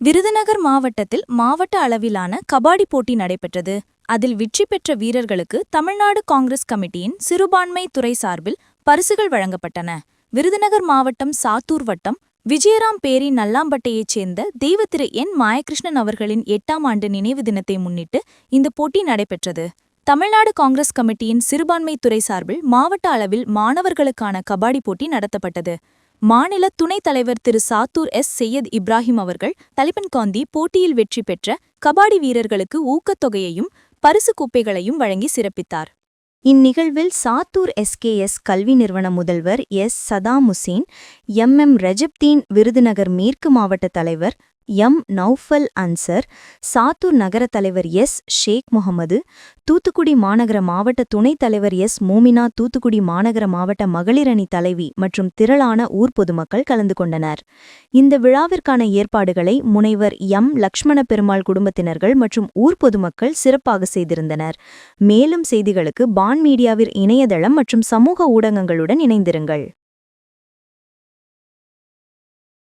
விருதுநகர் மாவட்டத்தில் மாவட்ட அளவிலான கபாடி போட்டி நடைபெற்றது. அதில் வெற்றி பெற்ற வீரர்களுக்கு தமிழ்நாடு காங்கிரஸ் கமிட்டியின் சிறுபான்மை துறை சார்பில் பரிசுகள் வழங்கப்பட்டன. விருதுநகர் மாவட்டம் சாத்தூர் வட்டம் விஜயராம் பேரி நல்லாம்பட்டையைச் சேர்ந்த தெய்வ திரு என் மாயகிருஷ்ணன் அவர்களின் எட்டாம் ஆண்டு நினைவு தினத்தை முன்னிட்டு இந்த போட்டி நடைபெற்றது. தமிழ்நாடு காங்கிரஸ் கமிட்டியின் சிறுபான்மை துறை சார்பில் மாவட்ட அளவில் மாணவர்களுக்கான கபாடி போட்டி நடத்தப்பட்டது. மாநில துணைத் தலைவர் திரு சாத்தூர் எஸ். செய்யத் இப்ராஹிம் அவர்கள் தலிபன்காந்தி போட்டியில் வெற்றி பெற்ற கபாடி வீரர்களுக்கு ஊக்கத்தொகையையும் பரிசு குப்பைகளையும் வழங்கி சிறப்பித்தார். இந்நிகழ்வில் சாத்தூர் எஸ்கேஎஸ் கல்வி நிறுவன முதல்வர் S. Saddam Hussain M. M. Rajabdeen Virudhunagar மேற்கு மாவட்ட தலைவர் எம். நௌஃபல் அன்சர் சாத்தூர் நகர தலைவர் எஸ். ஷேக் முகமது தூத்துக்குடி மாநகர மாவட்ட துணைத் தலைவர் எஸ். மோமினா தூத்துக்குடி மாநகர மாவட்ட மகளிரணி தலைவி மற்றும் திரளான ஊர் பொதுமக்கள் கலந்து கொண்டனர். இந்த விழாவிற்கான ஏற்பாடுகளை முனைவர் எம். லக்ஷ்மண பெருமாள் குடும்பத்தினர்கள் மற்றும் ஊர் பொதுமக்கள் சிறப்பாக செய்திருந்தனர். மேலும் செய்திகளுக்கு பான் மீடியாவின் இணையதளம் மற்றும் சமூக ஊடகங்களுடன் இணைந்திருங்கள்.